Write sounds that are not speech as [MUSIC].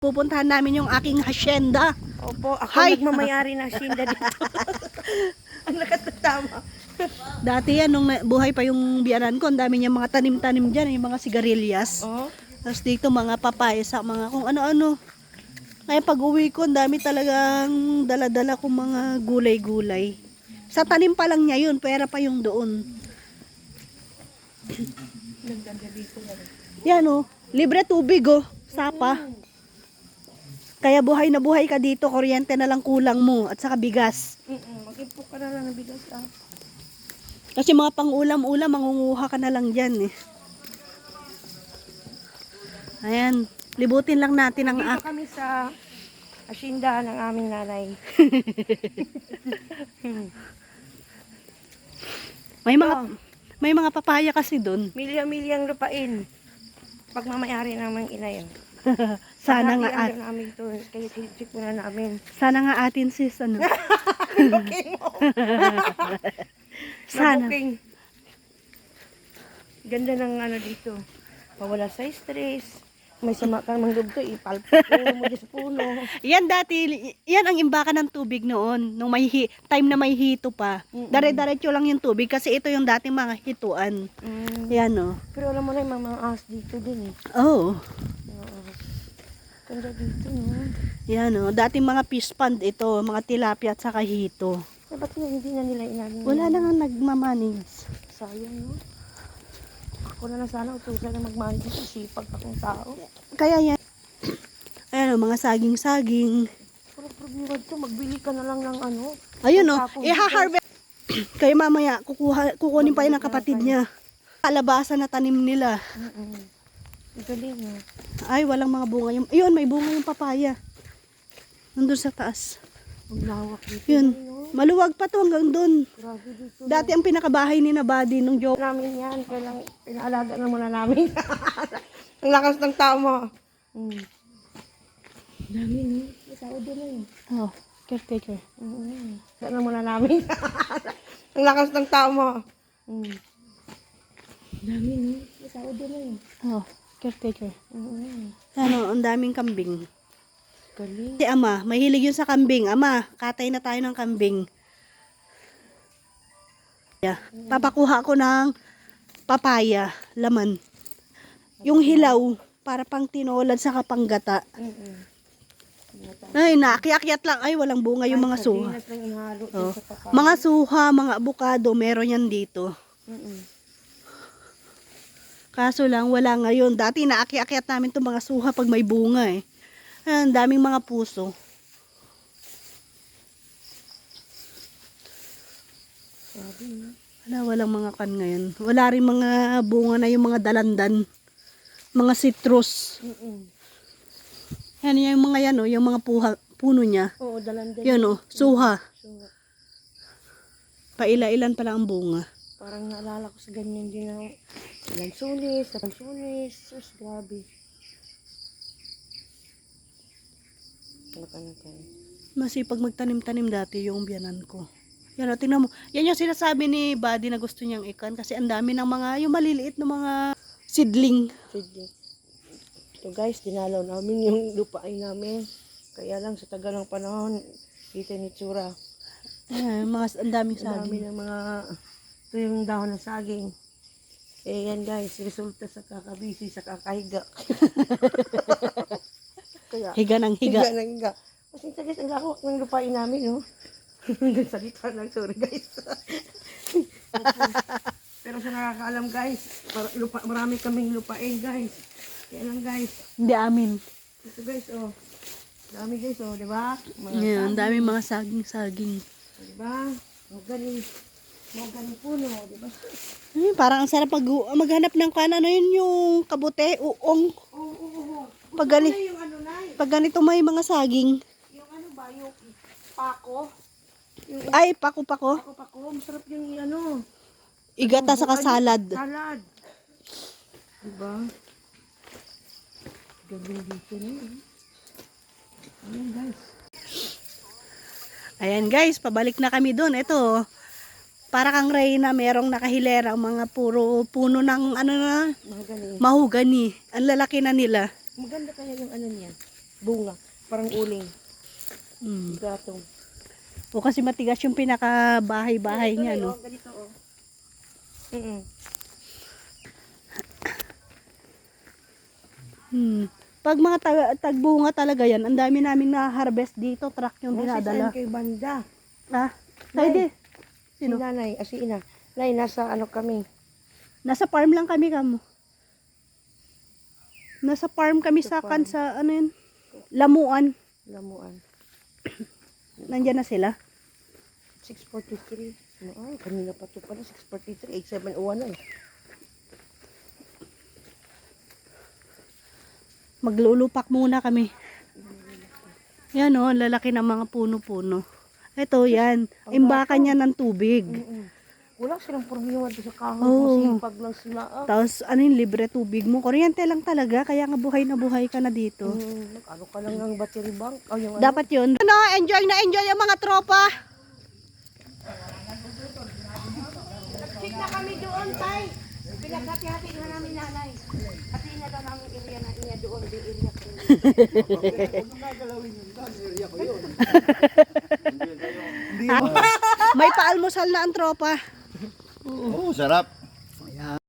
Pupuntahan namin yung aking hacienda. Opo, ako Hi! nagmamayari ng Shinda dito. [LAUGHS] Ang lakas na tama. Dati yan, nung buhay pa yung biyanan ko, ang dami niya mga tanim-tanim dyan, yung mga sigarilyas. Oh, Tapos dito mga papaya sa mga kung ano-ano. Kaya pag uwi ko, ang dami talagang dala-dala kong mga gulay-gulay. Sa tanim pa lang niya yun, pera pa yung doon. Yan oh, libre tubig oh, sapa. Kaya buhay na buhay ka dito, kuryente na lang kulang mo at saka bigas. mm mag-impok ka na lang ng bigas ah. Kasi mga pang-ulam-ulam, mangunguha ka na lang dyan eh. Ayan, libutin lang natin ang Dito kami sa asyenda ng aming nanay. [LAUGHS] May mga may mga papaya kasi doon. Milya-milyang lupain. Pagmamayari naman ina yun. [LAUGHS] Sana nga at, namin ito. Kaya sinisip na namin. sana nga atin sis ano. [LAUGHS] Booking mo. [LAUGHS] Sana. Na-booking. Ganda ng ano dito. Mawala sa stress. May sama kang manggubto, ipalpapuro mo dyan sa puno. Yan dati, yan ang imbakan ng tubig noon. Nung may hi- time na may hito pa. Mm-mm. Dare-diretso lang yung tubig kasi ito yung dating mga hituan. Mm. Yan oh. Pero alam mo na yung mga ahas dito din eh. Oh. Ganda dito, no? Yan oh. Dating mga fish pond ito, mga tilapia at saka hito. Eh, ba't hindi na nila inanin? Wala na nga nagmamanage. Sayang, no? Ako na lang sana utusan na magmanage sa sipag akong tao. Kaya yan. [COUGHS] Ayan oh, mga saging-saging. Pero problema to, magbili ka na lang ng ano. Ayun oh, Tapos, iha-harvest. [COUGHS] Kaya mamaya, kukuha, kukunin pa yun ng kapatid niya. Kalabasan na tanim nila. Mm-mm. Ang Galing, no? Ay, walang mga bunga. Yung, yun, may bunga yung papaya. Nandun sa taas. Ang lawak dito. Yun. Maluwag pa to hanggang doon. Grabe dito. Dati ang pinakabahay ni na Buddy nung joke. namin yan. Kailang pinaalaga na muna namin. [LAUGHS] Ang lakas ng tama. Mm. Dami, no? Isawa doon na yun. Oh, caretaker. Mm. Alaga na muna namin. [LAUGHS] Ang lakas ng tama. Mm. Dami, no? Isawa doon na yun. Oh, caretaker. Mm. Ano, ang daming kambing. Galing. Si ama, mahilig yun sa kambing. Ama, katay na tayo ng kambing. Yeah. Papakuha ko ng papaya, laman. Yung hilaw, para pang tinolad sa kapanggata. Mm-mm. Ay, nakiakyat lang. Ay, walang bunga yung mga suha. Oh. Mga suha, mga abukado, meron yan dito. Mm-mm. Kaso lang, wala ngayon. Dati naakyat namin itong mga suha pag may bunga eh. Ayan, daming mga puso. Wala, walang mga kan ngayon. Wala rin mga bunga na yung mga dalandan. Mga citrus. Mm-mm. Yan yung mga yan oh, yung mga puha, puno niya. Oo, dalandan. Yan oh, suha. So, Paila-ilan pa lang ang bunga. parang naalala ko sa ganyan din ng lansunis, lansunis. Sus, grabe. Na tayo? Masipag magtanim-tanim dati yung biyanan ko. Yan o, tingnan mo. Yan yung sinasabi ni Buddy na gusto niyang ikan kasi ang dami ng mga, yung maliliit na mga seedling. Sige. So guys, dinalaw namin [LAUGHS] yung lupain namin. Kaya lang sa tagal ng panahon, dito ni Tsura. Ayan, mga, ang daming Ang dami saging. ng mga, ito yung dahon ng saging. Eh yan guys, resulta sa kakabisi, sa kakahiga. [LAUGHS] Kaya, Higa ng higa. higa na higa. Kasi ito guys, ang lawak ng lupain namin, no? [LAUGHS] Hanggang salita lang, sorry guys. [LAUGHS] Pero sa nakakaalam guys, para- lupa, marami kaming lupain guys. Kaya lang guys, Hindi amin. ito guys, oh. Dami guys, oh, di ba? Mga Yan, ang daming mga saging-saging. Di ba? Mga galing, mga galing puno, di ba? Ay, parang ang sarap pag maghanap ng kan ano yun yung kabute, uong. Oo, oo, oo. Pag, gani, Ano yung ano na, pag ganito may mga saging. yung ano ba, yung pako. Yung Ay, pako-pako. pako-pako, masarap yung ano, Igata sa salad. salad. Di ba? Galing dito na yun. Ayan guys. Ayan guys, pabalik na kami doon. Ito, para kang Reyna, merong nakahilera, mga puro puno ng ano na, galing. mahugani. Ang lalaki na nila. Maganda kaya yung ano niya. bunga. Parang uling. Mm. Gatong. O kasi matigas yung pinaka-bahay-bahay niya, no? Ganito, oh. Mm Hmm. Pag mga tag- tagbunga talaga yan, ang dami namin na-harvest dito, truck yung dinadala. kay banda. Ah, tayo di. Si Sino? nanay, ah, si ina. Nay, nasa ano kami. Nasa farm lang kami kamo. Nasa farm kami sa kan sa ano yun? Lamuan. Lamuan. [CLEARS THROAT] Nandiyan na sila. 643. Ano, ay, kanina pa ito pala. 643. 8701 eh. Maglulupak muna kami. Yan o, lalaki ng mga puno-puno. Ito, yan. Imbakan niya ng tubig. Mm-mm. Wala silang problema doon sa kahoy. Oo. Masipag lang sila. Ah. Tapos, ano yung libre tubig mo? Kuryente lang talaga, kaya nga buhay na buhay ka na dito. Mm, ano ka lang ng battery bank? O yung ano? Dapat yun. Ano, enjoy na enjoy ang mga tropa. Check na kami doon, tay. Pinaghati-hati na namin nanay. Hati na daw namin area na niya doon. Di area [LAUGHS] ko. [LAUGHS] May paalmusal na ang tropa. Oo, sarap.